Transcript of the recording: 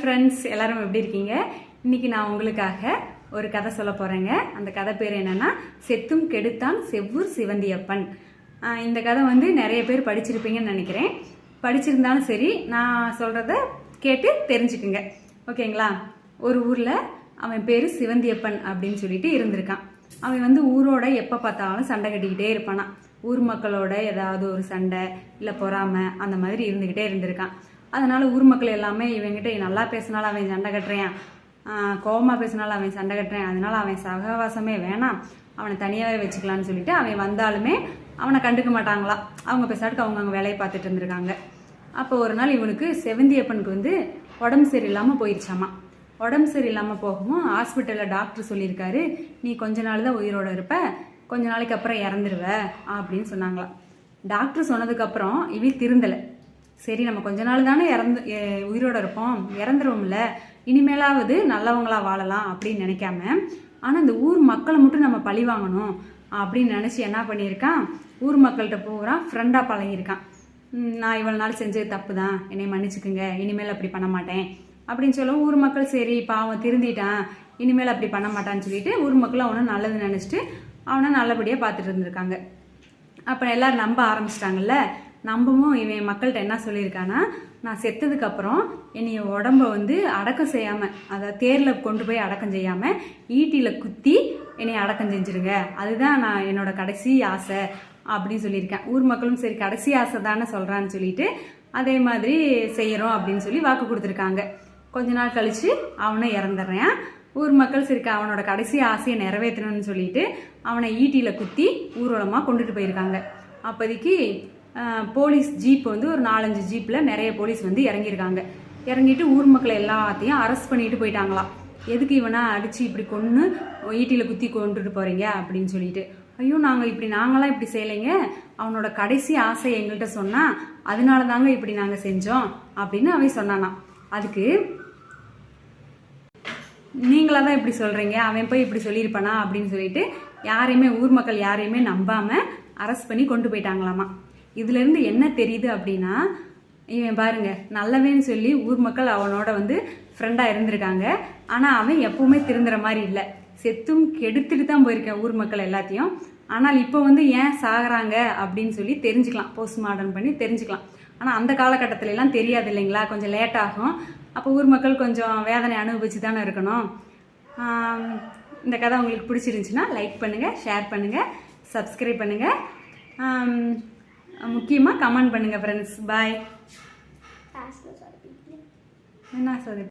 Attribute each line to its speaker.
Speaker 1: Friends எல்லாரும் எப்படி இருக்கீங்க? இன்னைக்கு நான் உங்களுக்காக ஒரு கதை சொல்ல போறேங்க. அந்த கதை பேர் என்னன்னா செத்தும் கெடுத்தான் செவ்வூர் சிவந்தியப்பன். இந்த கதை வந்து நிறைய பேர் படிச்சிருப்பீங்கன்னு நினைக்கிறேன். படிச்சிருந்தாலும் சரி நான் சொல்றத கேட்டு தெரிஞ்சுக்குங்க. ஓகேங்களா? ஒரு ஊர்ல அவன் பேரு சிவந்தியப்பன் அப்படின்னு சொல்லிட்டு இருந்திருக்கான். அவன் வந்து ஊரோட எப்போ பார்த்தாலும் சண்டை கட்டிக்கிட்டே இருப்பானா ஊர் மக்களோட ஏதாவது ஒரு சண்டை இல்லை பொறாமை அந்த மாதிரி இருந்துக்கிட்டே இருந்திருக்கான். அதனால் ஊர் மக்கள் எல்லாமே இவங்கிட்ட நல்லா பேசினாலும் அவன் சண்டை கட்டுறேன் கோபமாக பேசினாலும் அவன் சண்டை கட்டுறேன் அதனால் அவன் சகவாசமே வேணாம். அவனை தனியாகவே வச்சுக்கலான்னு சொல்லிட்டு அவன் வந்தாலுமே அவனை கண்டுக்க மாட்டாங்களாம் அவங்க பேசாட்டுக்கு அவங்க அவங்க வேலையை பார்த்துட்டு இருந்திருக்காங்க. அப்போ ஒரு நாள் இவனுக்கு செவந்தியப்பனுக்கு வந்து உடம்பு சரியில்லாமல் போயிடுச்சாமா உடம்பு சரியில்லாமல் போகவும் ஹாஸ்பிட்டலில் டாக்டர் சொல்லியிருக்காரு நீ கொஞ்ச நாள் தான் உயிரோட இருப்ப கொஞ்ச நாளைக்கு அப்புறம் இறந்துருவ அப்படின்னு சொன்னாங்களாம். டாக்டர் சொன்னதுக்கப்புறம் இவன் திருந்தலை. சரி நம்ம கொஞ்ச நாள் தானே இறந்து உயிரோடு உயிரோட இருப்போம். இறந்துருவோம்ல. இனிமேலாவது நல்லவங்களா வாழலாம் அப்படின்னு நினைக்காம ஆனால் இந்த ஊர் மக்களை மட்டும் நம்ம பழி வாங்கணும் அப்படின்னு நினச்சி என்ன பண்ணியிருக்கான்? ஊர் மக்கள்கிட்ட பூரா ஃப்ரெண்டாக பழகியிருக்கான். நான் இவ்வளோ நாள் செஞ்சது தப்பு தான் என்னை மன்னிச்சுக்குங்க. இனிமேல் அப்படி பண்ண மாட்டேன். அப்படின்னு சொல்ல ஊர் மக்கள் சரி பாவம் திருந்திட்டான். இனிமேல் அப்படி பண்ண மாட்டான்னு சொல்லிட்டு ஊர் மக்கள் அவனை நல்லது நினச்சிட்டு அவனை நல்லபடியாக பார்த்துட்டு இருந்திருக்காங்க. அப்புறம் எல்லோரும் நம்ப ஆரம்பிச்சிட்டாங்கல்ல? நம்பவும். இவன் மக்கள்கிட்ட என்ன சொல்லியிருக்கானா நான் செத்ததுக்கு அப்புறம் என்னைய உடம்ப வந்து அடக்கம் செய்யாம அதை தேரில் கொண்டு போய் அடக்கம் செய்யாம ஈட்டியில் குத்தி என்னை அடக்கம் செஞ்சிருங்க. அதுதான் நான் என்னோட கடைசி ஆசை அப்படின்னு சொல்லியிருக்கேன். ஊர் மக்களும் சரி கடைசி ஆசை தானே சொல்கிறான்னு சொல்லிட்டு அதே மாதிரி செய்யறோம் அப்படின்னு சொல்லி வாக்கு கொடுத்துருக்காங்க. கொஞ்ச நாள் கழித்து அவனை இறந்துடுறேன். ஊர் மக்கள் சரி அவனோட கடைசி ஆசையை நிறைவேற்றணும்னு சொல்லிட்டு அவனை ஈட்டியில் குத்தி ஊர்வலமாக கொண்டுட்டு போயிருக்காங்க. அப்போதைக்கு போலீஸ் ஜீப் வந்து ஒரு நாலஞ்சு ஜீப்பில் நிறைய போலீஸ் வந்து இறங்கியிருக்காங்க. இறங்கிட்டு ஊர் மக்களை எல்லாத்தையும் அரெஸ்ட் பண்ணிட்டு போயிட்டாங்களாம். எதுக்கு இவனை அடித்து இப்படி கொன்று ஈட்டியில் குத்தி கொண்டுட்டு போகிறீங்க அப்படின்னு சொல்லிட்டு. ஐயோ நாங்கள் இப்படி நாங்களாம் இப்படி செய்யலைங்க. அவனோட கடைசி ஆசை எங்கள்கிட்ட சொன்னால் அதனால தாங்க இப்படி நாங்கள் செஞ்சோம் அப்படின்னு அவன் சொன்னானான் அதுக்கு நீங்களா தான் இப்படி சொல்கிறீங்க அவன் போய் இப்படி சொல்லியிருப்பானா? அப்படின்னு சொல்லிட்டு யாரையுமே ஊர் மக்கள் யாரையுமே நம்பாமல் அரெஸ்ட் பண்ணி கொண்டு போயிட்டாங்களாமா இதுலேருந்து என்ன தெரியுது அப்படின்னா இவன் பாருங்க நல்லவேன்னு சொல்லி ஊர் மக்கள் அவனோட வந்து ஃப்ரெண்டாக இருந்திருக்காங்க. ஆனால் அவன் எப்பவுமே திருந்துற மாதிரி இல்லை. செத்தும் கெடுத்துட்டு தான் போயிருக்கேன் ஊர் மக்கள் எல்லாத்தையும். ஆனால் இப்போ வந்து ஏன் சாகுறாங்க அப்படின்னு சொல்லி தெரிஞ்சுக்கலாம். போஸ்ட்மார்ட்டம் பண்ணி தெரிஞ்சுக்கலாம். ஆனால் அந்த காலகட்டத்துல எல்லாம் தெரியாது இல்லைங்களா? கொஞ்சம் லேட் ஆகும். அப்போ ஊர் மக்கள் கொஞ்சம் வேதனை அனுபவிச்சு தானே இருக்கணும். இந்த கதை உங்களுக்கு பிடிச்சிருந்துச்சுன்னா லைக் பண்ணுங்கள் ஷேர் பண்ணுங்கள் சப்ஸ்கிரைப் பண்ணுங்கள் முக்கியமாக கமெண்ட் பண்ணுங்கள் ஃப்ரெண்ட்ஸ் பாய் என்ன சொல்றது